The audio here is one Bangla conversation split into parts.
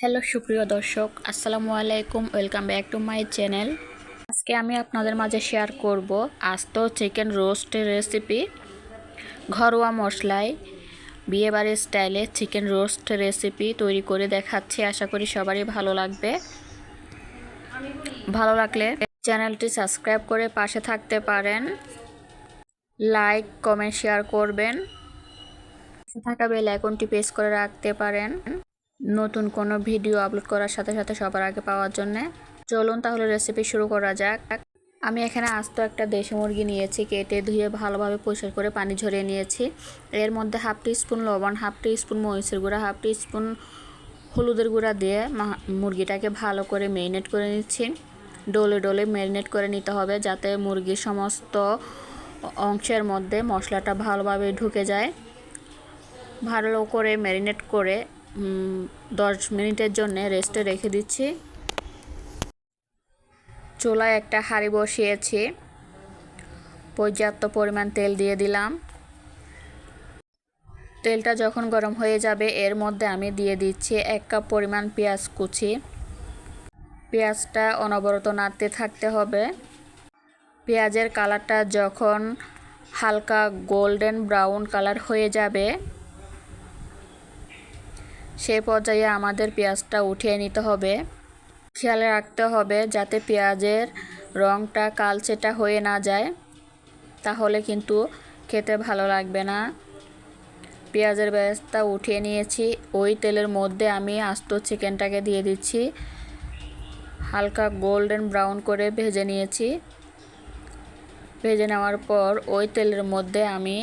হ্যালো, সুপ্রিয় দর্শক, আসসালামু আলাইকুম, welcome back to my channel. আজকে আমি আপনাদের মাঝে শেয়ার করব আস্ত চিকেন রোস্টের রেসিপি। ঘরোয়া মশলায় বিয়েবাড়ির স্টাইলে চিকেন রোস্ট রেসিপি তৈরি করে দেখাচ্ছি, আশা করি সবারই ভালো লাগবে। ভালো লাগলে চ্যানেলটি সাবস্ক্রাইব করে পাশে থাকতে পারেন। লাইক, কমেন্ট, শেয়ার করবেন। থাকা বেল আইকনটি প্রেস করে রাখতে পারেন। নতুন কোনো ভিডিও আপলোড করার সাথে সাথে সবার আগে পাওয়ার জন্যে। চলুন তাহলে রেসিপি শুরু করা যাক। আমি এখানে আস্ত একটা দেশি মুরগি নিয়েছি, কেটে ধুয়ে ভালোভাবে পরিষ্কার করে পানি ঝরিয়ে নিয়েছি। এর মধ্যে হাফ টি স্পুন লবণ হাফ টি স্পুন মরিচের গুঁড়া হাফ টি স্পুন হলুদের গুঁড়া দিয়ে মুরগিটাকে ভালো করে মেরিনেট করে নিচ্ছি। ডোলে ডোলে ম্যারিনেট করে নিতে হবে যাতে মুরগির সমস্ত অংশের মধ্যে মশলাটা ভালোভাবে ঢুকে যায়। ভালো করে ম্যারিনেট করে দশ মিনিটের জন্য রেস্টে রেখে দিচ্ছি। চুলায় একটা হাঁড়ি বসিয়েছি। পর্যাপ্ত পরিমাণ তেল দিয়ে দিলাম। তেলটা যখন গরম হয়ে যাবে, এর মধ্যে আমি দিয়ে দিচ্ছি এক কাপ পরিমাণ পেঁয়াজ কুচি। পেঁয়াজটা অনবরত নাড়তে থাকতে হবে। পেঁয়াজের কালারটা যখন হালকা গোল্ডেন ব্রাউন কালার হয়ে যাবে সেই পর্যায়ে আমাদের পেঁয়াজটা উঠিয়ে নিতে হবে। খেয়াল রাখতে হবে যাতে পেঁয়াজের রঙটা কালচেটা হয়ে না যায়। তাহলে কিন্তু খেতে ভালো লাগবে না। পেঁয়াজের ব্যবস্থা উঠিয়ে নিয়েছি। ওই তেলের মধ্যে আমি আস্ত চিকেনটাকে দিয়ে দিচ্ছি। হালকা গোল্ডেন ব্রাউন করে ভেজে নিয়েছি। ভেজে নেওয়ার পর ওই তেলের মধ্যে আমি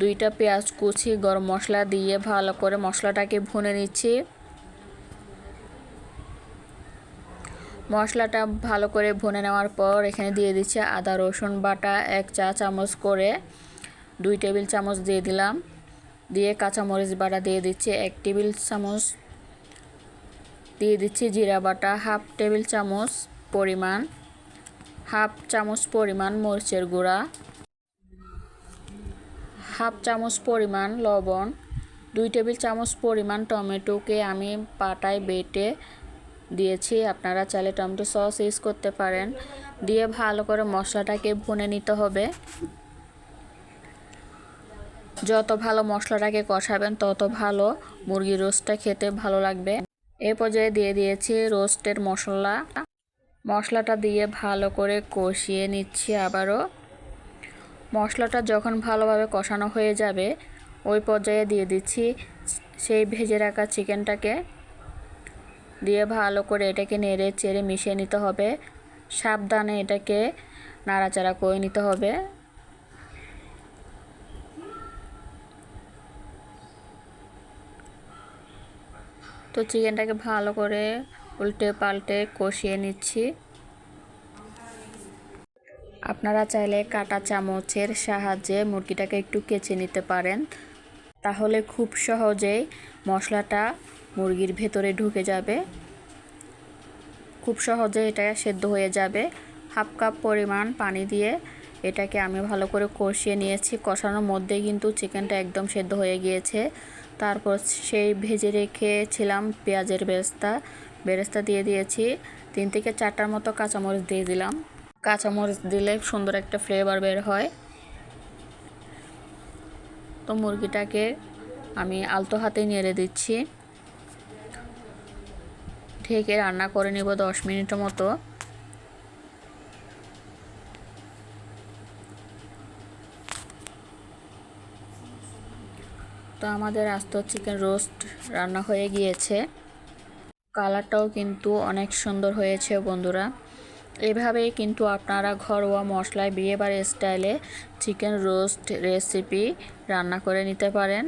দুইটা পেঁয়াজ কুচি, গরম মশলা দিয়ে ভালো করে মশলাটাকে ভুনে নিচ্ছি। মশলাটা ভালো করে ভুনে নেওয়ার পর এখানে দিয়ে দিচ্ছি আদা, রসুন বাটা, এক চা চামচ করে দুই টেবিল চামচ দিয়ে দিলাম। দিয়ে কাঁচামরিচ বাটা দিয়ে দিচ্ছি এক টেবিল চামচ। দিয়ে দিচ্ছি জিরা বাটা, হাফ টেবিল চামচ পরিমাণ, হাফ চামচ পরিমাণ মরিচের গুঁড়া। হাফ চামচ পরিমাণ লবণ, দুই টেবিল চামচ পরিমাণ টমেটোকে আমি পাটায় বেটে দিয়েছি। আপনারা চাইলে টমেটো সস ইউজ করতে পারেন। দিয়ে ভালো করে মশলাটাকে ভুনে নিতে হবে। যত ভালো মশলাটাকে কষাবেন, তত ভালো মুরগির রোস্টটা খেতে ভালো লাগবে। এ পর্যায়ে দিয়ে দিয়েছি রোস্টের মশলা। মশলাটা দিয়ে ভালো করে কষিয়ে নিচ্ছি আবারও। মশলাটা যখন ভালোভাবে কষানো হয়ে যাবে, ওই পর্যায়ে দিয়ে দিচ্ছি সেই ভেজে রাখা চিকেনটাকে। দিয়ে ভালো করে এটাকে নেড়ে চেড়ে মিশিয়ে নিতে হবে। সাবধানে এটাকে নাড়াচাড়া করে নিতে হবে। তো চিকেনটাকে ভালো করে উল্টে পাল্টে কষিয়ে নিচ্ছি। আপনারা চাইলে কাটা চামচের সাহায্যে মুরগিটাকে একটু কেচে নিতে পারেন। তাহলে খুব সহজেই মশলাটা মুরগির ভেতরে ঢুকে যাবে। খুব সহজে এটা সেদ্ধ হয়ে যাবে। হাফ কাপ পরিমাণ পানি দিয়ে এটাকে আমি ভালো করে কষিয়ে নিয়েছি। কষানোর মধ্যে কিন্তু চিকেনটা একদম সেদ্ধ হয়ে গিয়েছে। তারপর সেই ভেজে রেখেছিলাম পেঁয়াজের বেরেস্তা। বেরেস্তা দিয়ে দিয়েছি। তিন থেকে চারটার মতো কাঁচামরিচ দিয়ে দিলাম। কাঁচামরিচ দিলে সুন্দর একটা ফ্লেভার বের হয়। তো মুরগিটাকে আমি আলতো হাতে নেড়ে দিচ্ছি। ঢেকে রান্না করে নেব দশ মিনিটের মতো। তো আমাদের আস্ত চিকেন রোস্ট রান্না হয়ে গিয়েছে। কালারটাও কিন্তু অনেক সুন্দর হয়েছে বন্ধুরা। এভাবেই কিন্তু আপনারা ঘরোয়া মশলায় বিয়েবাড়ির স্টাইলে চিকেন রোস্ট রেসিপি রান্না করে নিতে পারেন।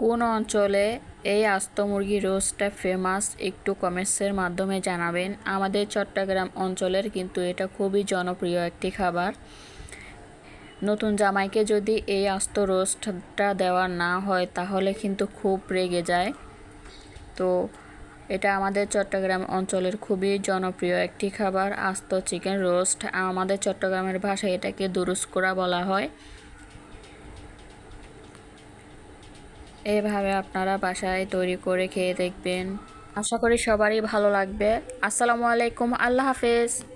কোন অঞ্চলে এই আস্ত মুরগি রোস্টটা ফেমাস একটু কমেন্টসের মাধ্যমে জানাবেন। আমাদের চট্টগ্রাম অঞ্চলের কিন্তু এটা খুবই জনপ্রিয় একটি খাবার। নতুন জামাইকে যদি এই আস্ত রোস্টটা দেওয়া না হয় তাহলে কিন্তু খুব রেগে যায়। তো এটা আমাদের চট্টগ্রাম অঞ্চলের খুবই জনপ্রিয় একটি খাবার, আস্ত চিকেন রোস্ট। আমাদের চট্টগ্রামের ভাষায় এটাকে দুরুস্কোরা বলা হয়। এভাবে আপনারা বাসায় তৈরি করে খেয়ে দেখবেন। আশা করি সবারই ভালো লাগবে। আসসালামু আলাইকুম, আল্লাহ হাফেজ।